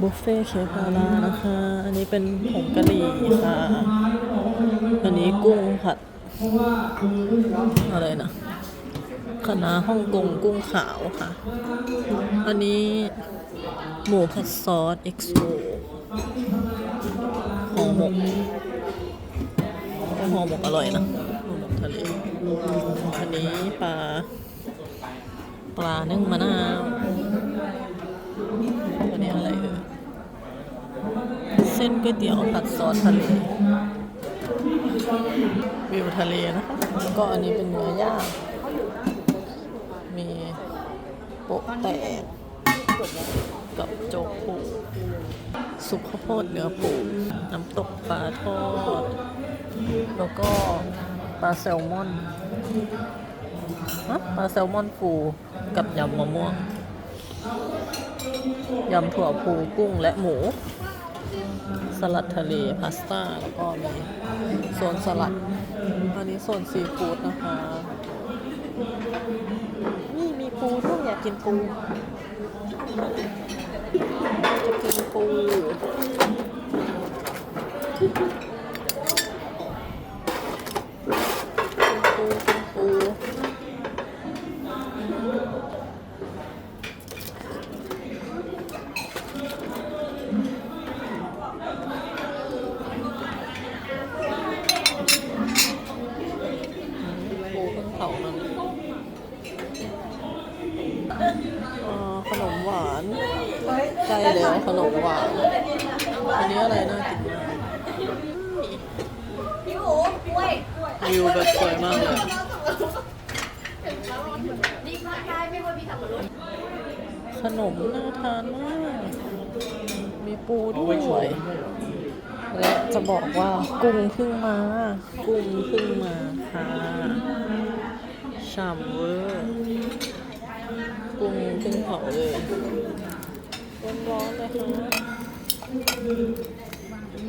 บุฟเฟ่ต์เคฟารานะคะ อันนี้เป็นผงกะหรี่ค่ะ อันนี้กุ้งผัดอะไรนะคณะฮ่องกงกุ้งขาวค่ะ อันนี้หมูผัดซอส XO ห่อหมกห่อหมกอร่อยนะห่อหมกทะเล อันนี้ปลา ปลานึ่งมะนาว อันนี้อะไรเอ่ยเส้นก๋วยเตี๋ยวผัดซอสทะเลวิวทะเลนะคะแล้วก็อันนี้เป็นเนื้อย่างมีโปะแตกกับโจ๊กปูซุปข้าวโพดเนื้อปูน้ำตกปลาทอด แล้วก็ปลาแซลมอนฮะปลาแซลมอนฟูกับยำมะม่วง ยำถั่วพูกุ้งและหมู สลัดทะเลพาสต้า แล้วก็มีโซนสลัด อันนี้โซนซีฟู้ดนะคะ นี่มีปูด้วยอยากกินปูจะกินปู กินปูกินปู ปูเพิ่งมันขนมหวานใกล้แล้วขนมหวาน อันนี้อะไรน่ากินมากพี่หมูกล้วยวิวแบบสวยมากเลยขนมน่าทานมาก มีปูด้วย และจะบอกว่ากุ้งเพิ่งมา กุ้งเพิ่งมาค่ะ ฉ่ำเวอร์กุ้งกุ้งเผาเลยร้อนๆเลยค่ะ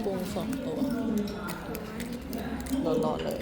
กุ้งสองตัวร้อนๆเลย